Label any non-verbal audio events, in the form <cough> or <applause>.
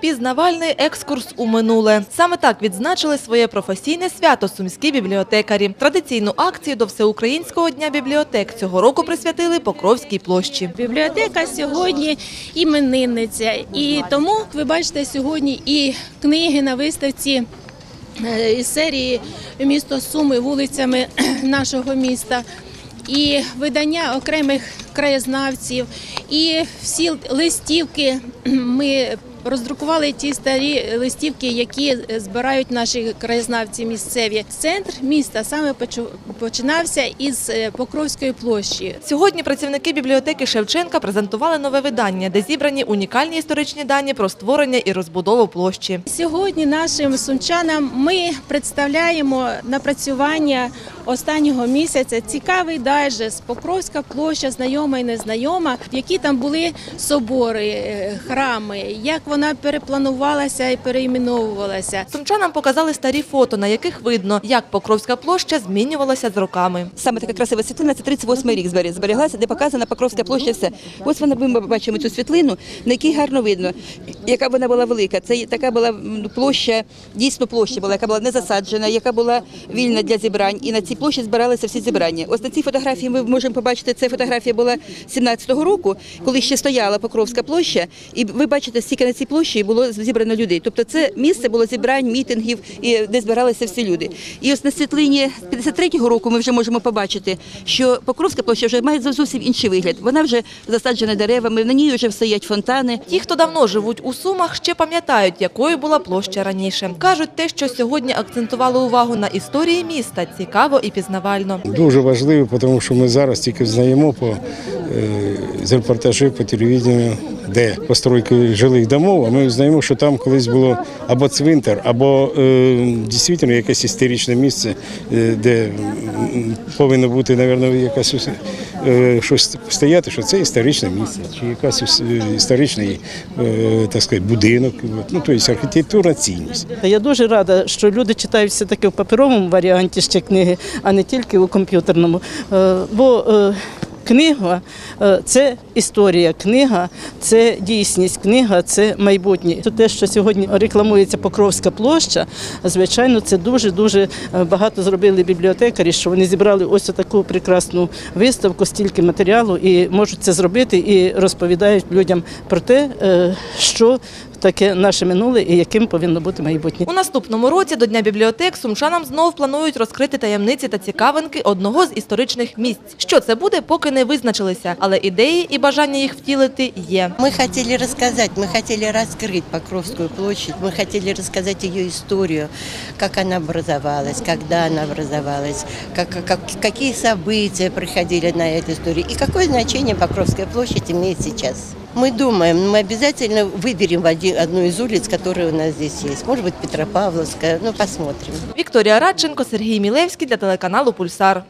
Пізнавальний екскурс у минуле. Саме так відзначили своє професійне свято сумські бібліотекарі. Традиційну акцію до Всеукраїнського дня бібліотек цього року присвятили Покровській площі. Бібліотека сьогодні іменинниця, і тому ви бачите сьогодні і книги на виставці е, із серії Місто Суми вулицями <clears throat> нашого міста. І видання окремих краєзнавців, і всі листівки ми роздрукували ті старі листівки, які збирають наші краєзнавці місцеві. Центр міста саме починався із е, Покровської площі. Сьогодні працівники бібліотеки Шевченка презентували нове видання, де зібрані унікальні історичні дані про створення і розбудову площі. Сьогодні нашим сумчанам ми представляємо напрацювання останнього місяця. Цікавий дайджест Покровська площа, знайома і незнайома, які там були собори, е, храми, як вона перепланувалася і переіменовувалася. Сумчанам показали старі фото, на яких видно, як Покровська площа змінювалася з роками. Саме така красива світлина, це 38 рік зберег- збереглася, де показана Покровська площа. Все. Ось вона ми бачимо цю світлину, на якій гарно видно, яка вона була велика. Це така була площа, дійсно площа була, яка була не засаджена, яка була вільна для зібрань. І на цій площі збиралися всі зібрання. Ось на цій фотографії ми можемо побачити, це фотографія була 17-го року, коли ще стояла Покровська площа. І ви бачите, скільки на цій площі було зібрано людей. Тобто це місце було зібрань, мітингів, і де збиралися всі люди. І ось на світлині 53-го року ми вже можемо побачити, що Покровська площа вже має зовсім інший вигляд. Вона вже засаджена деревами, на ній вже стоять фонтани. Ті, хто давно живуть у Сумах, ще пам'ятають, якою була площа раніше. Кажуть, те, що сьогодні акцентувало увагу на історії міста, цікаво і пізнавально. Дуже важливо, тому що ми зараз тільки знаємо по, е, з репортажів по телевізію, де постройки жилих домов, а ми знаємо, що там колись було або цвинтар, або е, дійсно якесь історичне місце, е, де повинно бути, мабуть, якась щось стояти, що це історичне місце, чи якась історичний е, так сказати, будинок, ну, тобто архітектурна цінність. Я дуже рада, що люди читають все таки в паперовому варіанті ще книги, а не тільки у комп'ютерному. Е, Бо е, книга е, це історія, книга це дійсність, книга це майбутнє. То те, що сьогодні рекламується Покровська площа, звичайно, це дуже дуже багато зробили бібліотекарі, що вони зібрали ось таку прекрасну виставку, стільки матеріалу і можуть це зробити і розповідають людям про те, е, що таке наше минуле і яким повинно бути майбутнє. У наступному році до Дня бібліотек сумчанам знов планують розкрити таємниці та цікавинки одного з історичних місць. Що це буде, поки не визначилися, але ідеї і бажання їх втілити є. Мы хотели рассказать, мы хотели раскрыть Покровскую площадь, мы хотели рассказать ее историю, как она образовалась, когда она образовалась, как, как- какие события проходили на этой истории и какое значение Покровская площадь имеет сейчас. Мы думаем, мы обязательно выберем в один- одну из улиц, которая у нас здесь есть. Может быть, Петропавловская, ну посмотрим. Вікторія Радченко, Сергій Мілевський для телеканалу Пульсар.